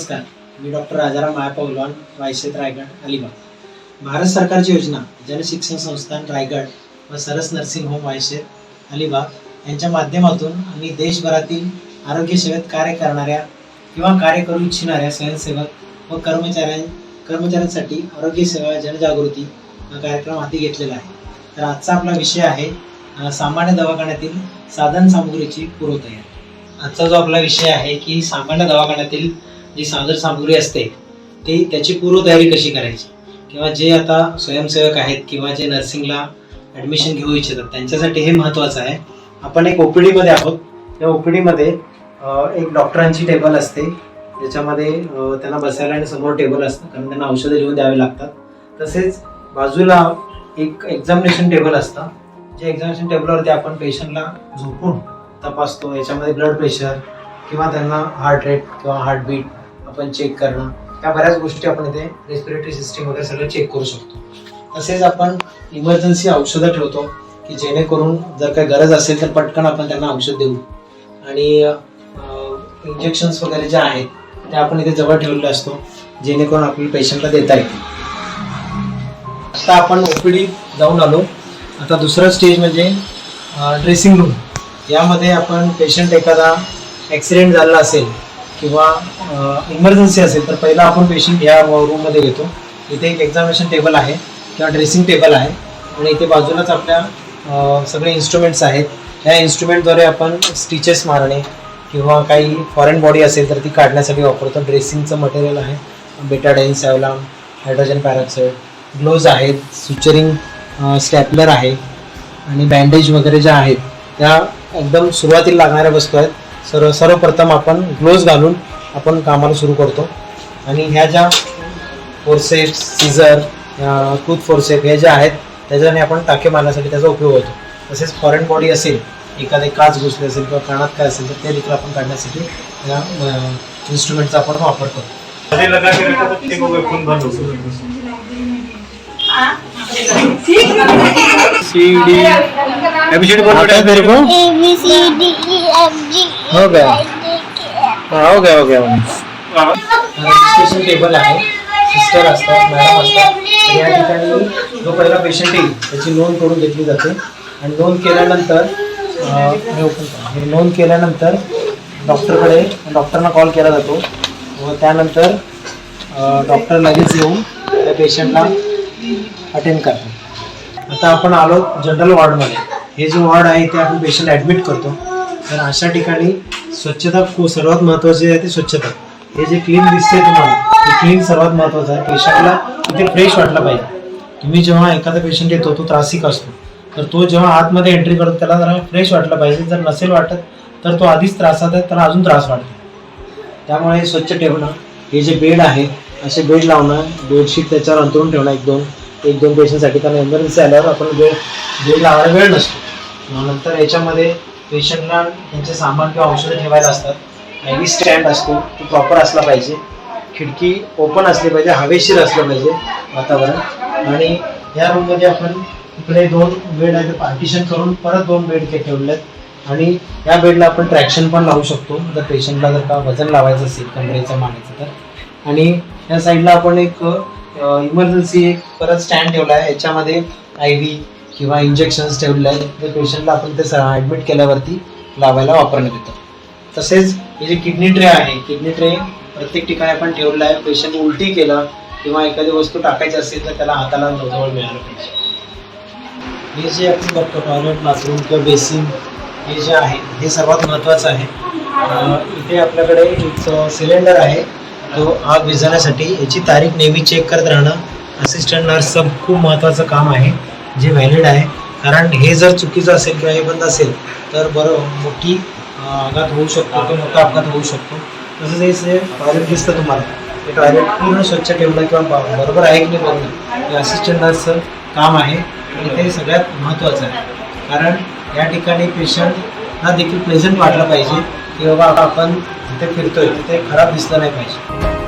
नमस्कार. मी डॉक्टर राजाराम माया पौलवान वायशेत रायगड अलिबाग. भारत सरकारची योजना जनशिक्षण संस्थान रायगड व सरस नर्सिंग होम वायशेत अलिबाग यांच्या माध्यमातून आम्ही देशभरातील आरोग्य सेवेत कार्य करणाऱ्या किंवा कार्य करू इच्छिणाऱ्या स्वयंसेवक व कर्मचाऱ्यां कर्मचाऱ्यांसाठी आरोग्य सेवा जनजागृती हा कार्यक्रम हाती घेतलेला आहे. तर आजचा आपला विषय आहे सामान्य दवाखान्यातील साधन सामग्रीची पूर्वतयारी आजचा जो आपला विषय आहे की सामान्य दवाखान्यातील जी सादर सामग्री असते ती त्याची पूर्वतयारी कशी करायची? किंवा जे आता स्वयंसेवक आहेत किंवा जे नर्सिंगला ॲडमिशन घेऊ इच्छितात त्यांच्यासाठी हे महत्त्वाचं आहे. आपण एक ओपीडीमध्ये आहोत. त्या ओपीडीमध्ये एक डॉक्टरांची टेबल असते. ज्याच्यामध्ये त्यांना बसायला आणि समोर टेबल असतं. कारण त्यांना औषधं लिहून द्यावी लागतात. तसेच बाजूला एक एक्झामिनेशन टेबल असतं. जे एक्झामिनेशन टेबलवरती आपण पेशंटला झोपून तपासतो. याच्यामध्ये ब्लड प्रेशर किंवा त्यांना हार्ट रेट किंवा हार्टबीट आपण चेक करणं. या बऱ्याच गोष्टी आपण इथे रेस्पिरेटरी सिस्टीम वगैरे सगळं चेक करू शकतो. तसेच आपण इमर्जन्सी औषधं ठेवतो की जेणेकरून जर काही गरज असेल तर पटकन आपण त्यांना औषध देऊ. आणि इंजेक्शन्स वगैरे जे आहेत ते आपण इथे जवळ ठेवलेले असतो जेणेकरून आपल्याला पेशंटला देता येतील. आता आपण ओपीडी जाऊन आलो. आता दुसरा स्टेज म्हणजे ड्रेसिंग रूम यामध्ये आपण पेशंट एखादा ॲक्सिडेंट झाला असेल किंवा इमर्जन्सी असेल तर पहिला आपण पेशंट या रूममध्ये घेतो. इथे एक एक्झामिनेशन टेबल आहे किंवा ड्रेसिंग टेबल आहे. आणि इथे बाजूलाच आपल्या सगळे इन्स्ट्रुमेंट्स आहेत. ह्या इन्स्ट्रुमेंटद्वारे आपण स्टिचेस मारणे किंवा काही फॉरेन बॉडी असेल तर ती काढण्यासाठी वापरतो. ड्रेसिंगचं मटेरियल आहे. Betadine Savlon hydrogen peroxide gloves आहेत. सुचरिंग स्टॅपलर आहे. आणि बँडेज वगैरे ज्या आहेत त्या एकदम सुरुवातीला लागणाऱ्या वस्तू आहेत. सर्व सर्वप्रथम आपण ग्लोव्ज घालून आपण कामाला सुरू करतो. आणि ह्या ज्या फोर्सेप सीझर टूथ फोर्सेप हे ज्या आहेत त्याच्याने आपण टाके मारण्यासाठी त्याचा उपयोग होतो. तसेच फॉरेन बॉडी असेल एखादे काच घुसले असेल किंवा कानात काय असेल तर ते देखील आपण काढण्यासाठी या इन्स्ट्रुमेंटचा आपण वापर करतो. सी डी एबीसीडी बोल मेरे को? हो गया हाँ हो गया हो. गया रजिस्ट्रेशन टेबल आहे. सिस्टर असतात मॅडम असतात. या ठिकाणी जो पहिला पेशंट येईल त्याची नोंद करून घेतली जाते. आणि नोंद केल्यानंतर हे. हे नोंद केल्यानंतर डॉक्टरकडे डॉक्टरना कॉल केला जातो. व त्यानंतर डॉक्टर लगेच येऊन त्या पेशंटला अटेंड करतात. आता आपण आलो जनरल वॉर्डमध्ये हे जे वॉर्ड आहे ते आपण पेशंट ॲडमिट करतो. तर अशा ठिकाणी स्वच्छता सर्वात महत्त्वाची आहे ती स्वच्छता. हे जे क्लीन दिसते तुम्हाला ते क्लीन सर्वात महत्त्वाचं आहे. पेशंटला तिथे फ्रेश वाटलं पाहिजे. तुम्ही जेव्हा एखादा पेशंट येतो तो त्रासिक असतो. तर तो जेव्हा आतमध्ये एंट्री करतो त्याला जरा फ्रेश वाटलं पाहिजे. जर नसेल वाटत तर तो आधीच त्रासात आहे त्याला अजून त्रास वाटतो. त्यामुळे स्वच्छ ठेवणं हे जे बेड आहे असे बेड लावणं बेडशीट त्याच्यावर अंतरून ठेवणं एक दोन एक दोन पेशंटसाठी कारण एमर्जन्सी आल्यावर आपण बेड बेड लावायला वेळ नसतो. नंतर याच्यामध्ये पेशंटला त्यांचे सामान किंवा औषधं ठेवायला असतात. आय व्ही स्टँड असतो तो प्रॉपर असला पाहिजे. खिडकी ओपन असली पाहिजे हवेशीर असलं पाहिजे वातावरण. आणि या रूममध्ये आपण इकडे दोन बेड आहे पार्टिशन करून परत दोन बेड ते ठेवले आहेत आणि या बेडला आपण ट्रॅक्शन पण लावू शकतो. जर पेशंटला जर का वजन लावायचं असेल कमरेचं मानेचं तर. आणि या साईडला आपण एक इमर्जन्सी एक परत स्टँड ठेवला आहे. याच्यामध्ये आय व्ही किंवा इंजेक्शन्स ठेवले आहेत. ते पेशंटला आपण ते ॲडमिट केल्यावरती लावायला वापरण्यात येतं. तसेच हे जे किडनी ट्रे आहे किडनी ट्रे प्रत्येक ठिकाणी आपण ठेवलेला आहे. पेशंट उलटी केला किंवा एखादी वस्तू टाकायची असेल तर त्याला हाताला जवळ मिळालं पाहिजे. हे जे आपण बघतो टॉयलेट बाथरूम किंवा बेसिन हे जे आहे हे सर्वात महत्त्वाचं आहे. इथे आपल्याकडे एक सिलेंडर आहे. तो आग विझवण्यासाठी याची तारीख नेहमी चेक करत राहणं असिस्टंट नर्सचं खूप महत्त्वाचं काम आहे. जे व्हॅलिड आहे कारण हे जर चुकीचं असेल किंवा हे बंद असेल तर बरं मोठी अपघात होऊ शकतो किंवा मोठा अपघात होऊ शकतो. तसंच हे जे टॉयलेट दिसतं तुम्हाला ते टॉयलेट पूर्ण स्वच्छ ठेवणं किंवा ब- बरोबर आहे की नाही बघणं हे असिस्टंट नर्सचं काम आहे आणि ते सगळ्यात महत्त्वाचं आहे. कारण या ठिकाणी पेशंटना देखील प्रेझेंट वाटलं पाहिजे की बाबा आपण जिथे फिरतोय तिथे खराब दिसलं नाही पाहिजे.